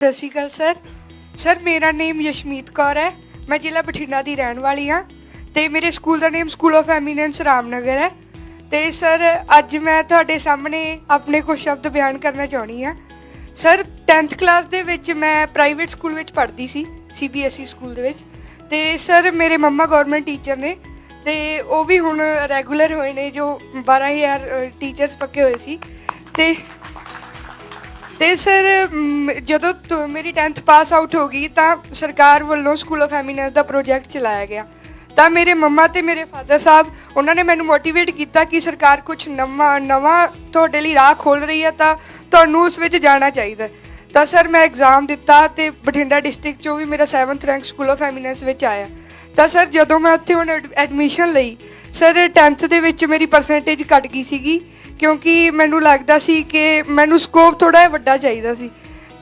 ਸਤਿ ਸ਼੍ਰੀ ਅਕਾਲ, sir. Sir, ਮੇਰਾ ਨੇਮ ਯਸ਼ਮੀਤ ਕੌਰ ਹੈ। ਮੈਂ ਜ਼ਿਲ੍ਹਾ ਬਠਿੰਡਾ ਦੀ ਰਹਿਣ ਵਾਲੀ ਹਾਂ ਤੇ ਮੇਰੇ school the name school of eminence Ramnagar ਹੈ। ਤੇ ਸਰ, ਅੱਜ ਮੈਂ ਤੁਹਾਡੇ ਸਾਹਮਣੇ ਆਪਣੇ ਕੁਝ ਸ਼ਬਦ ਬਿਆਨ ਕਰਨਾ ਚਾਹਣੀ ਹਾਂ। ਸਰ 10th ਕਲਾਸ ਦੇ ਵਿੱਚ ਮੈਂ ਪ੍ਰਾਈਵੇਟ ਸਕੂਲ ਵਿੱਚ ਪੜ੍ਹਦੀ ਸੀ ਸੀਬੀਐਸਈ ਸਕੂਲ ਦੇ ਵਿੱਚ। ਤੇ ਸਰ, ਮੇਰੇ ਮੰਮਾ ਗਵਰਨਮੈਂਟ ਟੀਚਰ ਨੇ ਤੇ ਉਹ ਵੀ ਹੁਣ ਰੈਗੂਲਰ ਹੋਏ ਨੇ, ਜੋ 12000 ਟੀਚਰਸ ਪੱਕੇ ਹੋਏ ਸੀ। ਤੇ ਤੇ ਸਰ ਜਦੋਂ ਤੋਂ, ਮੇਰੀ 10th ਪਾਸ ਆਊਟ ਹੋ ਗਈ ਤਾਂ ਸਰਕਾਰ ਵੱਲੋਂ ਸਕੂਲ ਆਫ ਐਮੀਨੈਂਸ ਦਾ ਪ੍ਰੋਜੈਕਟ ਚਲਾਇਆ ਗਿਆ। ਤਾਂ ਮੇਰੇ ਮੰਮਾ ਤੇ ਮੇਰੇ ਫਾਦਰ ਸਾਹਿਬ, ਉਹਨਾਂ ਨੇ ਮੈਨੂੰ ਮੋਟੀਵੇਟ ਕੀਤਾ ਕਿ ਸਰਕਾਰ ਕੁਝ ਨਵਾਂ ਨਵਾਂ ਤੁਹਾਡੇ ਲਈ ਰਾਹ ਖੋਲ ਰਹੀ ਹੈ ਤਾਂ ਤੁਹਾਨੂੰ ਉਸ ਵਿੱਚ ਜਾਣਾ ਚਾਹੀਦਾ ਤਾਂ ਸਰ ਮੈਂ ਐਗਜ਼ਾਮ ਦਿੱਤਾ ਤੇ ਬਠਿੰਡਾ ਡਿਸਟ੍ਰਿਕਟ ਚੋਂ ਵੀ ਮੇਰਾ 7th rank school of eminence ਵਿੱਚ ਆਇਆ। ਤਾਂ ਸਰ ਜਦੋਂ ਮੈਂ ਉੱਥੇ ਹੁਣ ਐਡਮਿਸ਼ਨ ਲਈ, ਸਰ 10th ਦੇ ਵਿੱਚ ਮੇਰੀ ਪਰਸੈਂਟੇਜ ਘਟ ਗਈ ਸੀਗੀ ਕਿਉਂਕਿ ਮੈਨੂੰ ਲੱਗਦਾ ਸੀ ਕਿ ਮੈਨੂੰ ਸਕੋਪ ਥੋੜਾ ਜਿਹਾ ਵੱਡਾ ਚਾਹੀਦਾ ਸੀ।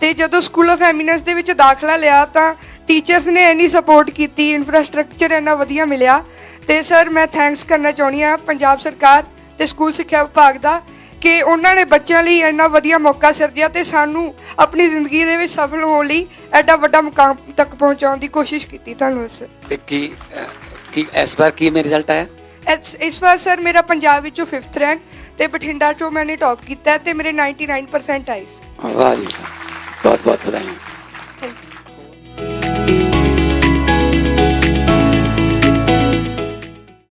ਤੇ ਜਦੋਂ ਸਕੂਲ ਆਫ ਐਮੀਨੈਂਸ ਦੇ ਵਿੱਚ ਦਾਖਲਾ ਲਿਆ ਤਾਂ ਟੀਚਰਸ ਨੇ ਇੰਨੀ ਸਪੋਰਟ ਕੀਤੀ ਇਨਫਰਾਸਟ੍ਰਕਚਰ ਇੰਨਾ ਵਧੀਆ ਮਿਲਿਆ। ਤੇ ਸਰ ਮੈਂ ਥੈਂਕਸ ਕਰਨਾ ਚਾਹੁੰਦੀ ਹਾਂ ਪੰਜਾਬ ਸਰਕਾਰ ਤੇ ਸਕੂਲ ਸਿੱਖਿਆ ਵਿਭਾਗ ਦਾ ਕਿ ਉਹਨਾਂ ਨੇ ਬੱਚਿਆਂ ਲਈ ਇੰਨਾ ਵਧੀਆ ਮੌਕਾ ਸਿਰਜਿਆ ਤੇ ਸਾਨੂੰ ਆਪਣੀ ਜ਼ਿੰਦਗੀ ਦੇ ਵਿੱਚ ਸਫਲ ਹੋਣ ਲਈ ਐਡਾ ਵੱਡਾ ਮੁਕਾਮ ਤੱਕ ਪਹੁੰਚਾਉਣ ਦੀ ਕੋਸ਼ਿਸ਼ ਕੀਤੀ। ਧੰਨਵਾਦ ਸਰ। ਤੇ ਕੀ ਇਸ ਵਾਰ ਕੀ ਮੇ ਰਿਜ਼ਲਟ ਆਇਆ? ਇਸ ਇਸ ਵਾਰ ਸਰ ਮੇਰਾ ਪੰਜਾਬ ਵਿੱਚੋਂ 5th ਰੈਂਕ ਤੇ ਬਠਿੰਡਾ ਚੋਂ ਮੈंने ਟੌਪ ਕੀਤਾ ਤੇ ਮੇਰੇ 99% ਆਏ ਵਾਹ ਜੀ। ਬਹੁਤ ਬਹੁਤ ਵਧਾਈਆਂ।